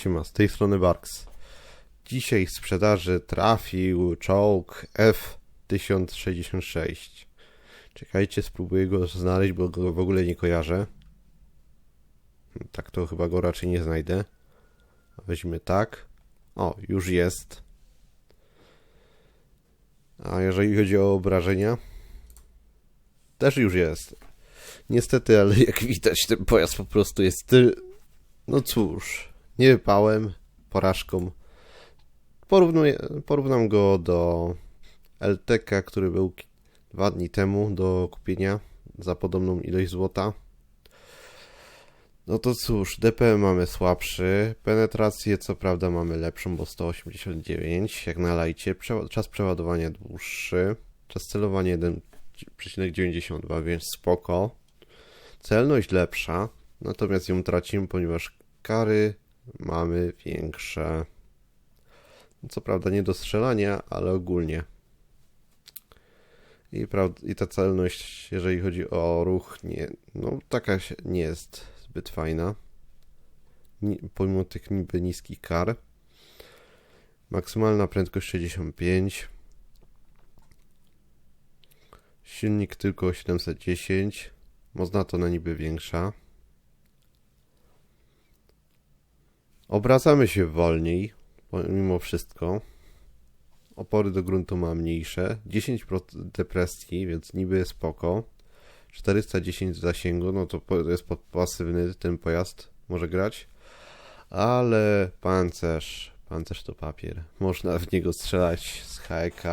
Siema, z tej strony Barks. Dzisiaj w sprzedaży trafił czołg F-1066. Czekajcie, spróbuję go znaleźć, bo go w ogóle nie kojarzę. Tak to chyba go raczej nie znajdę. Weźmy tak. O, już jest. A jeżeli chodzi o obrażenia, też już jest. Niestety, ale jak widać, ten pojazd po prostu jest. ty- No cóż, nie wypałem porażką. Porównuję, porównam go do LTK, który był dwa dni temu do kupienia za podobną ilość złota. No to cóż, DPM mamy słabszy, penetrację co prawda mamy lepszą, bo 189 jak na lajcie, czas przeładowania dłuższy, czas celowania 1,92, więc spoko. Celność lepsza, natomiast ją tracimy, ponieważ kary mamy większe. Co prawda nie do strzelania, ale ogólnie. I, I ta celność, jeżeli chodzi o ruch, nie, no taka nie jest zbyt fajna. Pomimo tych niby niskich kar. Maksymalna prędkość 65. Silnik tylko 710. Można to na niby większa. Obracamy się wolniej, mimo wszystko. Opory do gruntu ma mniejsze. 10% depresji, więc niby spoko. 410 zasięgu, no to jest pasywny ten pojazd, może grać. Ale pancerz, pancerz to papier. Można w niego strzelać z HK.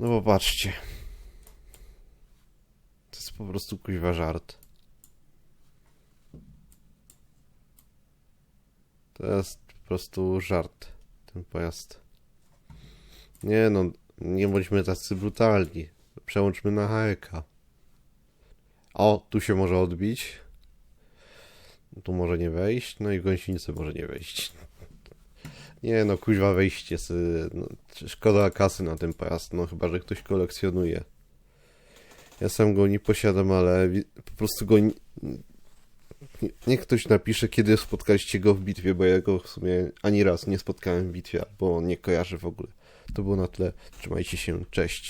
No popatrzcie. To jest po prostu kuźwa żart. To jest po prostu żart, ten pojazd. Nie no, nie bądźmy tacy brutalni. Przełączmy na HK. O, tu się może odbić. Tu może nie wejść, no i w gąsienicę może nie wejść. Nie no, kuźwa wejście. No, szkoda kasy na ten pojazd, no chyba, że ktoś kolekcjonuje. Ja sam go nie posiadam, ale po prostu go... Nie... nie- Niech ktoś napisze, kiedy spotkaliście go w bitwie, bo ja go w sumie ani raz nie spotkałem w bitwie, bo nie kojarzę w ogóle. To było na tyle. Trzymajcie się, cześć.